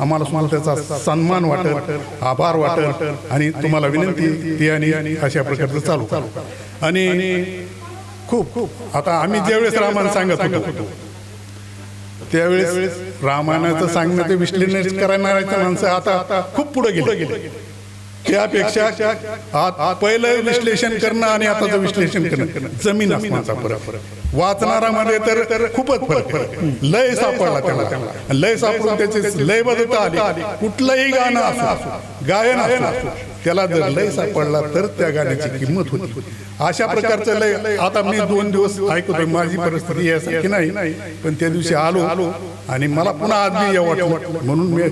आम्हाला सुद्धा त्याचा सन्मान वाटेल आभार वाटेल आणि तुम्हाला विनंती ती आणि अशा प्रकारचं चालू आणि खूप खूप आता आम्ही ज्यावेळेस रामायण सांगत होतो त्यावेळेस रामायणाचं सांगणं ते विश्लेषण करणाऱ्याच्या माणसं आता खूप पुढे गेले. त्यापेक्षा पहिलं विश्लेषण करणं आणि आताचं विश्लेषण करणं. जमीन आसमानचा फरक. वाचणारामध्ये तर खूपच फरक फरक. लय सापडला त्याला. लय सापडून त्याचे लय बदलता आली. कुठलंही गाणं असो. गायन असो त्याला जर लय सापडला तर त्या गाण्याची किंमत होती. अशा प्रकारचं लय आता मी दोन दिवस ऐकतोय माझी परिस्थिती यासारखी नाही. पण त्या दिवशी आलो आलो आणि मला पुन्हा बी यावं वाटलं. म्हणून मी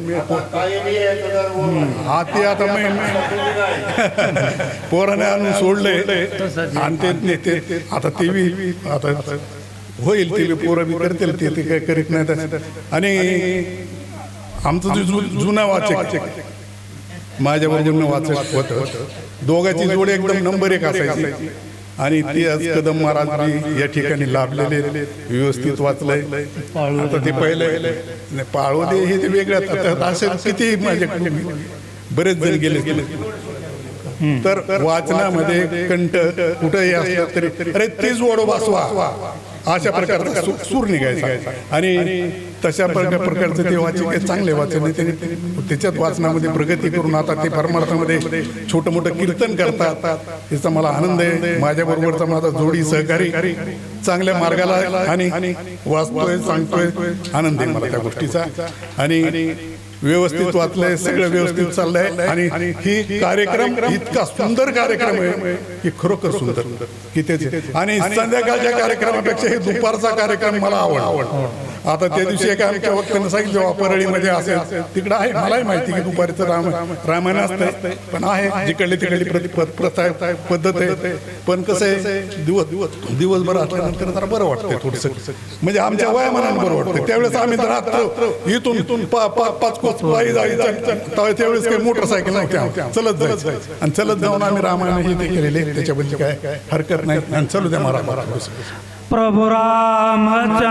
हा ते आता मी पोराने आणून सोडले. आणि ते- आता ते बी आता होईल ते पोरं बी करतील ते काय करीत नाहीत. आणि आमचं जुना वाचक माझ्याबरोबर वाचत होतं. दोघांची जोड एकदम नंबर एक असायची. आणि ती आज कदम महाराज या ठिकाणी लाभलेले व्यवस्थित वाचलंय. आता ते पहिलं नाही, पाळवदे हे ते वेगळं असे किती माझे बरेच जण गेले गेले तर वाचनामध्ये कंठ कुठेही असलं तरी अरे तेच ओढ वाचवा. अशा प्रकारचा सूर निघायचा. आणि तशा प्रकार प्रकारचे ते आहेत, चांगले वाचन त्याच्यात वाचनामध्ये प्रगती करून आता ते परमार्थामध्ये छोटं मोठं कीर्तन करतात. याचा मला आनंद आहे. माझ्या बरोबरचा माझा जोडी सहकारी. चांगल्या मार्गाला आणि वाचतोय सांगतोय. आनंद आहे मला त्या गोष्टीचा. आणि व्यवस्थित वाचलंय सगळं व्यवस्थित चाललंय. आणि ही कार्यक्रम इतका सुंदर कार्यक्रम आहे की खरोखर सुंदर. की त्याचे आणि संध्याकाळच्या कार्यक्रमापेक्षा हे दुपारचा कार्यक्रम मला आवड आता त्या दिवशी एका आमच्या वक्त्यानं सांगितलं जेव्हा परळीमध्ये असेल. तिकडं आहे. मलाही माहिती की दुपारीचं राम रामायण असतंय. पण आहे. जिकडली तिकडली प्रथा पद्धत आहे. पण कसं आहे दिवस दिवस दिवसभर असल्यानंतर जरा बरं वाटतंय थोडस. म्हणजे आमच्या वयामानानं बरं वाटतंय. त्यावेळेस आम्ही जर रात्र इथून इथून पा- पा- पाच कोस पायी जायचं त्यावेळेस काही मोटरसायकल नव्हत्या. चलत जायचं. आणि चलत जाऊन आम्ही रामायण हे ते केलेले. त्याच्याबद्दल काय हरकत नाही. आणि चलू द्या मला प्रभु रामचंद्र